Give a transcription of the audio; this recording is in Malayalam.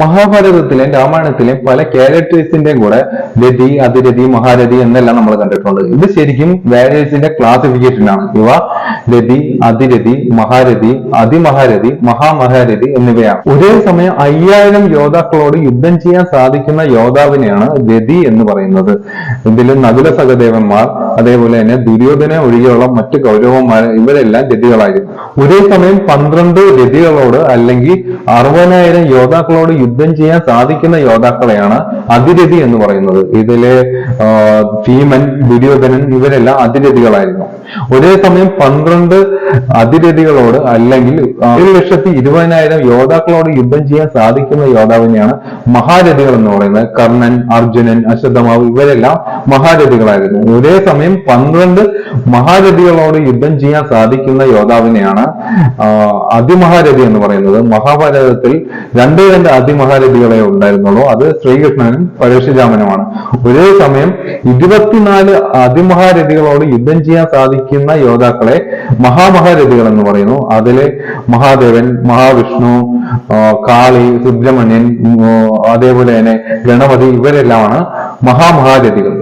മഹാഭാരതത്തിലെയും രാമായണത്തിലെയും പല ക്യാരക്ടേഴ്സിന്റെയും കൂടെ രതി അതിരതി മഹാരഥി എന്നെല്ലാം നമ്മൾ കണ്ടിട്ടുണ്ട്. ഇത് ശരിക്കും വാരിയേഴ്സിന്റെ ക്ലാസിഫിക്കേഷൻ ആണ്. ഇവ രതി അതിരതി മഹാരഥി അതിമഹാരഥി മഹാമഹാരഥി എന്നിവയാണ്. ഒരേ സമയം അയ്യായിരം യോദ്ധാക്കളോട് യുദ്ധം ചെയ്യാൻ സാധിക്കുന്ന യോദ്ധാവിനെയാണ് രതി എന്ന് പറയുന്നത്. ഇതിൽ നകുല സഹദേവന്മാർ അതേപോലെ തന്നെ ദുര്യോധന ഒഴികെയുള്ള മറ്റു കൗരവന്മാർ ഇവരെല്ലാം രതികളായിരുന്നു. ഒരേ സമയം പന്ത്രണ്ട് രതികളോട് അല്ലെങ്കിൽ അറുപതിനായിരം യോദ്ധാക്കളോട് യുദ്ധം ചെയ്യാൻ സാധിക്കുന്ന യോദ്ധാക്കളെയാണ് അതിരഥി എന്ന് പറയുന്നത്. ഇതിലെ ഭീമൻ ദുര്യോധനൻ ഇവരെല്ലാം അതിരഥികളായിരുന്നു. ഒരേ സമയം പന്ത്രണ്ട് അതിരഥികളോട് അല്ലെങ്കിൽ ഒരു ലക്ഷത്തി ഇരുപതിനായിരം യോദ്ധാക്കളോട് യുദ്ധം ചെയ്യാൻ സാധിക്കുന്ന യോദ്ധാവിനെയാണ് മഹാരഥികൾ എന്ന് പറയുന്നത്. കർണൻ അർജുനൻ അശ്വത്ഥമാവ് ഇവരെല്ലാം മഹാരഥികളായിരുന്നു. ഒരേ സമയം പന്ത്രണ്ട് മഹാരഥികളോട് യുദ്ധം ചെയ്യാൻ സാധിക്കുന്ന യോദ്ധാവിനെയാണ് അതിമഹാരഥി എന്ന് പറയുന്നത്. മഹാഭാരതത്തിൽ രണ്ടേ രണ്ട് അതിമഹാരഥികളെ ഉണ്ടായിരുന്നുള്ളൂ. അത് ശ്രീകൃഷ്ണനും പരശുരാമനുമാണ്. ഒരേ സമയം ഇരുപത്തിനാല് അതിമഹാരഥികളോട് യുദ്ധം ചെയ്യാൻ സാധിക്കുന്ന യോദ്ധാക്കളെ മഹാമഹാരഥികൾ എന്ന് പറയുന്നു. അതിലെ മഹാദേവൻ മഹാവിഷ്ണു കാളി സുബ്രഹ്മണ്യൻ അതേപോലെ തന്നെ ഗണപതി ഇവരെല്ലാമാണ് മഹാമഹാരഥികൾ.